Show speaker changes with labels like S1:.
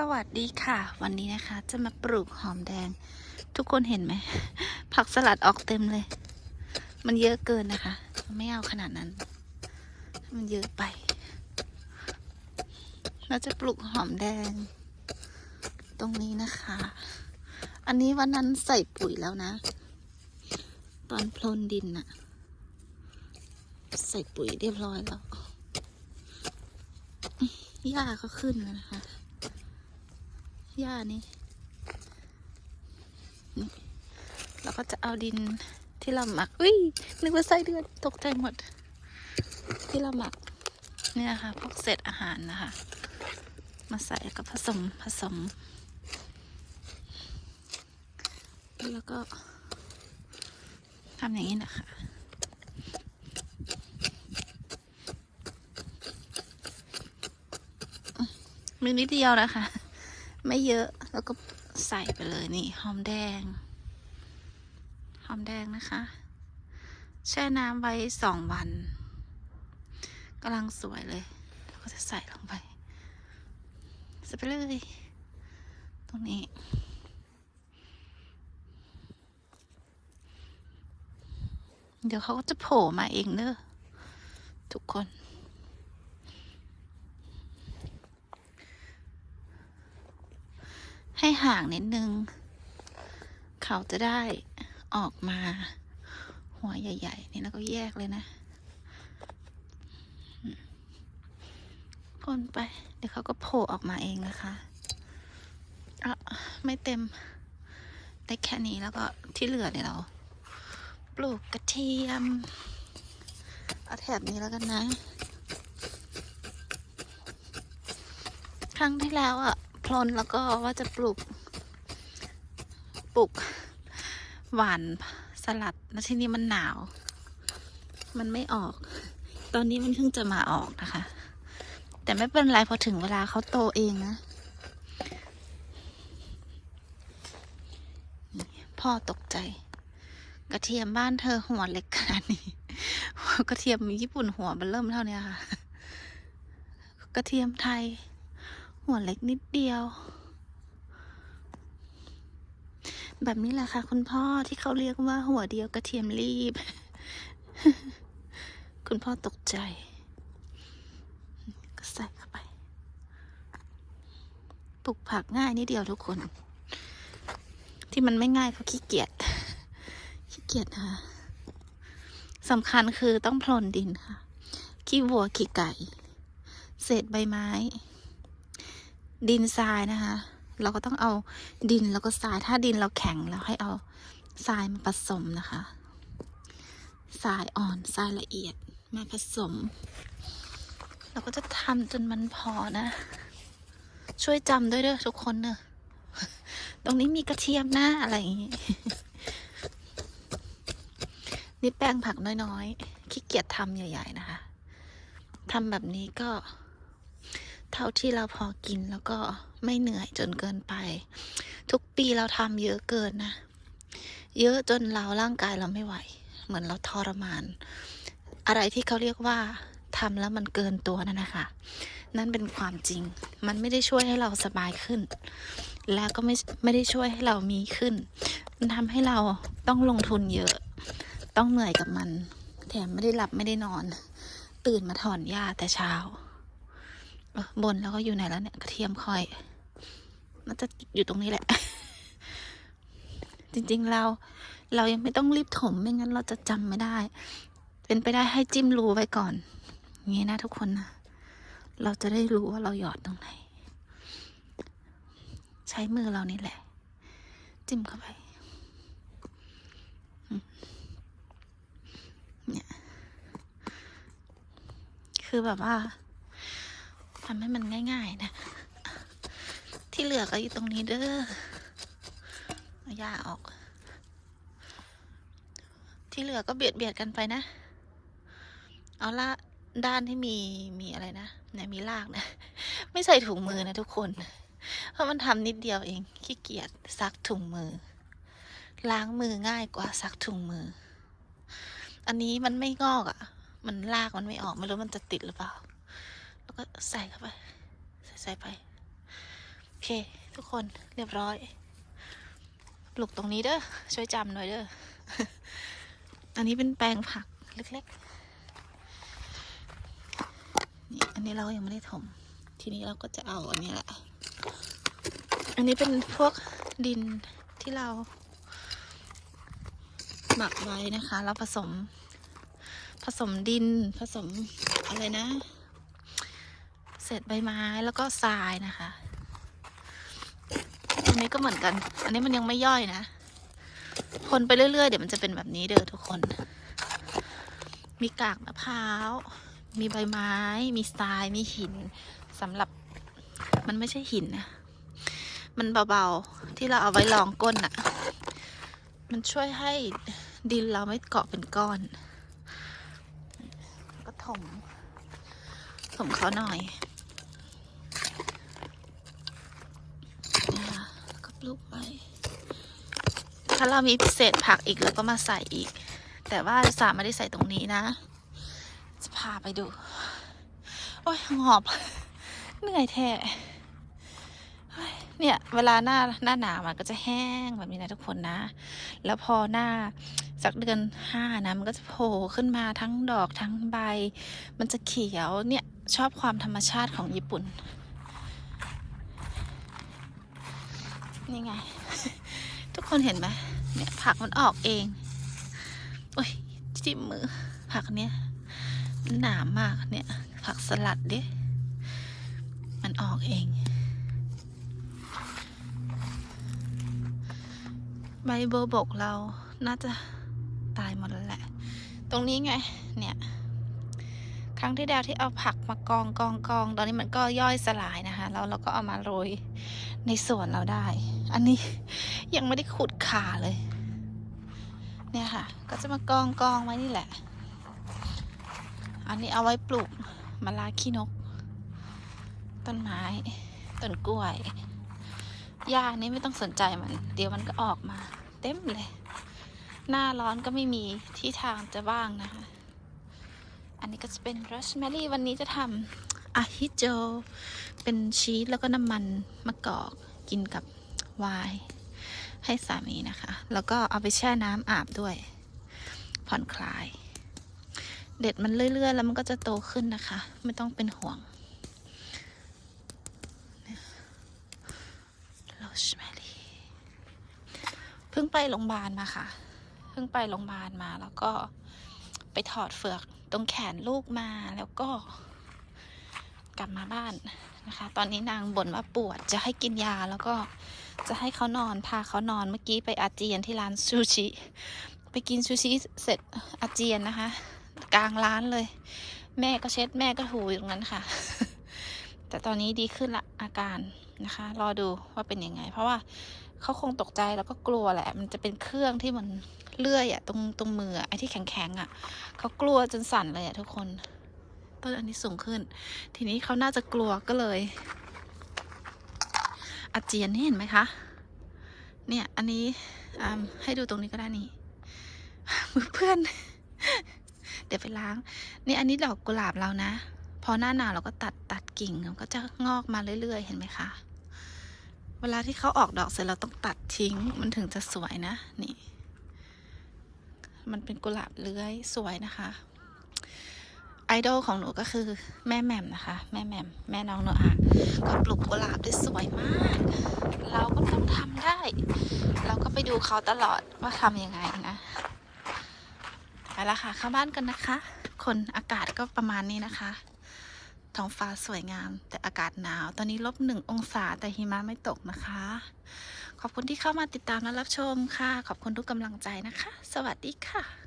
S1: สวัสดีค่ะ วันนี้นะคะจะมาปลูกหอมแดง ทุกคนเห็นไหม ผักสลัดออกเต็มเลย มันเยอะเกินนะคะ ไม่เอาขนาดนั้น มันเยอะไป เราจะปลูกหอมแดง ตรงนี้นะคะ อันนี้วันนั้นใส่ปุ๋ยแล้วนะ ตอนพรนดินอะใส่ปุ๋ยเรียบร้อยแล้วหญ้าก็ขึ้นแล้วนะคะ หญ้านี่นี่เราก็จะเอาดินที่เราหมักอุ้ยนึกว่าไส้เดือนตกใจหมด ที่เราหมักเนี่ยค่ะพวกเศษอาหารนะคะ มาใส่กับผสมผสม แล้วก็ทำอย่างนี้นะคะมีนิดเดียวนะคะ ไม่เยอะแล้วก็ใส่ไปเลยนี่หอมแดง หอมแดงนะคะ แช่น้ำไว้สองวันกำลังสวยเลย แล้วก็จะใส่ลงไปใส่ไปเลย ตรงนี้เดี๋ยวเขาก็จะโผล่มาเองเนอะทุกคน ให้ห่างนิดนึง เขาจะได้ออกมา หัวใหญ่ๆ นี่แล้วก็แยกเลยนะพ่นไป เดี๋ยวเขาก็โผล่ออกมาเองนะคะอะไม่เต็ม ได้แค่นี้แล้วก็ที่เหลือเนี่ยเรา ปลูกกระเทียม เอาแถบนี้แล้วกันนะ ครั้งที่แล้วอะ พลนแล้วก็ว่าจะปลูก ปลูกหวานสลัดแล้วที่นี้มันหนาว มันไม่ออก ตอนนี้มันเพิ่งจะมาออกนะคะ แต่ไม่เป็นไรพอถึงเวลาเขาโตเองนะพ่อตกใจ กระเทียมบ้านเธอหัวเล็กขนาดนี้กระเทียมญี่ปุ่นหัวมันเริ่มเท่านี้ค่ะ กระเทียมไทย หัวเล็กนิดเดียว แบบนี้แหละค่ะ คุณพ่อที่เขาเรียกว่าหัวเดียวกระเทียมรีบ คุณพ่อตกใจ ก็ใส่เข้าไป ปลูกผักง่ายนิดเดียวทุกคน ที่มันไม่ง่ายเพราะขี้เกียจ ขี้เกียจนะคะสำคัญคือต้องพรนดินค่ะ ขี้วัวขี้ไก่ เศษใบไม้ ดินทรายนะคะ เราก็ต้องเอาดินแล้วก็ทราย ถ้าดินเราแข็งแล้วให้เอาทรายมาผสมนะคะ ทรายอ่อนทรายละเอียดมาผสม เราก็จะทำจนมันพอนะ ช่วยจำด้วยเด้อทุกคนเนอะตรงนี้มีกระเทียมนะอะไรอย่างงี้ นี่แป้งผักน้อยๆ ขี้เกียจทำใหญ่ ๆ นะคะทำแบบนี้ก็ เท่าที่เราพอกินแล้วก็ไม่เหนื่อยจนเกินไป ทุกปีเราทำเยอะเกินนะ เยอะจนเราร่างกายเราไม่ไหว เหมือนเราทรมาน อะไรที่เขาเรียกว่าทำแล้วมันเกินตัวนั่นนะคะ นั่นเป็นความจริง มันไม่ได้ช่วยให้เราสบายขึ้น แล้วก็ไม่ไม่ได้ช่วยให้เรามีขึ้น มันทำให้เราต้องลงทุนเยอะ ต้องเหนื่อยกับมัน แถมไม่ได้หลับไม่ได้นอน ตื่นมาถอนหญ้าแต่เช้า บนแล้วก็อยู่ไหนแล้วเนี่ยกระเทียมคอยมันจะอยู่ตรงนี้แหละ จริงๆเรา เรายังไม่ต้องรีบถมไม่งั้นเราจะจำไม่ได้ เป็นไปได้ให้จิ้มรูไว้ก่อน งี้นะทุกคนนะ เราจะได้รู้ว่าเราหยอดตรงไหน ใช้มือเรานี่แหละ จิ้มเข้าไปเนี่ยคือแบบว่า ทำให้มันง่าย ๆ นะ ที่เหลือก็อยู่ตรงนี้เด้อเอาหญ้าออก ที่เหลือก็เบียดเบียดกันไปนะ เอาละด้านที่มีมีอะไรนะเนี่ยมีรากนะ ไม่ใส่ถุงมือนะทุกคน เพราะมันทำนิดเดียวเอง ขี้เกียจซักถุงมือ ล้างมือง่ายกว่าซักถุงมือ อันนี้มันไม่งอกอะ่ะ มันลากมันไม่ออก ไม่รู้มันจะติดหรือเปล่า แล้วก็ใส่เข้าไป ใส่ใส่ไปเค ทุกคนเรียบร้อย ปลูกตรงนี้เด้อ ช่วยจำหน่อยเด้อ อันนี้เป็นแปลงผักเล็กๆ นี่อันนี้เรายังไม่ได้ถม ทีนี้เราก็จะเอาอันนี้แหละ อันนี้เป็นพวกดินที่เราหมักไว้นะคะ แล้วผสม ผสมดินผสมอะไรนะ ษใบไม้แล้วก็ทรายนะคะอันนี้ก็เหมือนกัน อันนี้มันยังไม่ย่อยนะคนไปเรื่อยๆ เดี๋ยวมันจะเป็นแบบนี้เด้อทุกคน มีกากมะพร้าว มีใบไม้ มีทราย มีหินสำหรับ มันไม่ใช่หินนะ มันเบาๆ ที่เราเอาไว้รองก้นอะมันช่วยให้ดินเราไม่เกาะเป็นก้อน ก็ถมถมเขาหน่อยนะคะก็ปลูกไว้ ถ้าเรามีพิเศษผักอีกเราก็มาใส่อีก แต่ว่าสาไม่ได้ใส่ตรงนี้นะ จะพาไปดู โอ้ยหอบ เหนื่อยแท้เฮ้ยเนี่ยเวลาหน้าหน้าหนาวมันก็จะแห้งแบบนี้นะทุกคนนะ แล้วพอหน้าสักเดือนห้านะมันก็จะโผล่ขึ้นมาทั้งดอกทั้งใบ มันจะเขียวเนี่ยชอบความธรรมชาติของญี่ปุ่น นี่ไง ทุกคนเห็นไหมเนี่ยผักมันออกเอง โอ้ยจิ้มมือ ผักเนี้ยหนามมากเนี่ย ผักสลัดดิ มันออกเอง ใบโบวบกเราน่าจะตายหมดแล้วแหละ ตรงนี้ไง เนี่ย ครั้งที่แล้วที่เอาผักมากองกองกอง ตอนนี้มันก็ย่อยสลายนะคะ แล้วเราก็เอามาโรยในสวนเราได้ อันนี้ยังไม่ได้ขุดขาเลย เนี่ยค่ะ ก็จะมากองกองไว้นี่แหละ อันนี้เอาไว้ปลูกมะลาขี้นก ต้นไม้ต้นกล้วยหญ้านี่ไม่ต้องสนใจมัน เดี๋ยวมันก็ออกมา เต็มเลย หน้าร้อนก็ไม่มีที่ทางจะว่างนะคะ อันนี้ก็จะเป็นรัสแมรี่วันนี้จะทำอาฮิโจ เป็นชีสแล้วก็น้ำมันมะกอกกินกับ วน์ให้สามีนะคะ แล้วก็เอาไปแช่น้ำอาบด้วย ผ่อนคลาย เด็ดมันเรื่อยๆ แล้วมันก็จะโตขึ้นนะคะ ไม่ต้องเป็นห่วงโรสแมรี่เพิ่งไปโรงพยาบาลมาค่ะ เพิ่งไปโรงพยาบาลมาแล้วก็ไปถอดเฟือกตรงแขนลูกมาแล้วก็ กลับมาบ้าน นะคะ ตอนนี้นางบ่นว่าปวดจะให้กินยาแล้วก็จะให้เขานอนพาเขานอนเมื่อกี้ไปอาเจียนที่ร้านซูชิ ไปกินซูชิเสร็จอาเจียนนะคะ กลางร้านเลย แม่ก็เช็ดแม่ก็ถูอยู่ตรงนั้นค่ะ แต่ตอนนี้ดีขึ้นละอาการนะคะ รอดูว่าเป็นยังไง เพราะว่าเขาคงตกใจแล้วก็กลัวแหละ มันจะเป็นเครื่องที่เหมันเลื่อยอะตรงตรงมืออะไอ้ที่แข็งๆอะเขากลัวจนสั่นเลยอะทุกคน ต้นอันนี้สูงขึ้น ทีนี้เขาน่าจะกลัวก็เลย อาเจียนนี่เห็นไหมคะ เนี่ยอันนี้ให้ดูตรงนี้ก็ได้นี่มือเพื่อน เดี๋ยวไปล้าง นี่อันนี้ดอกกุหลาบเรานะ พอหน้าหนาวเราก็ตัดตัดกิ่งมันก็จะงอกมาเรื่อยๆ เห็นไหมคะ เวลาที่เขาออกดอกเสร็จเราต้องตัดทิ้ง มันถึงจะสวยนะ นี่ มันเป็นกุหลาบเลื้อยสวยนะคะ ดอลของหนูก็คือแม่แหม่มนะคะ แม่แหม่มแม่น้องโนอาก็ปลูกกุหลาบได้สวยมาก เราก็ต้องทำได้ เราก็ไปดูเขาตลอดว่าทำยังไงนะไปละค่ะเข้าบ้านกันนะคะ คนอากาศก็ประมาณนี้นะคะท้องฟ้าสวยงาม แต่อากาศหนาว ตอนนี้ลบหนึ่งองศาแต่หิมะไม่ตกนะคะ ขอบคุณที่เข้ามาติดตามและรับชมค่ะ ขอบคุณทุกกำลังใจนะคะ สวัสดีค่ะ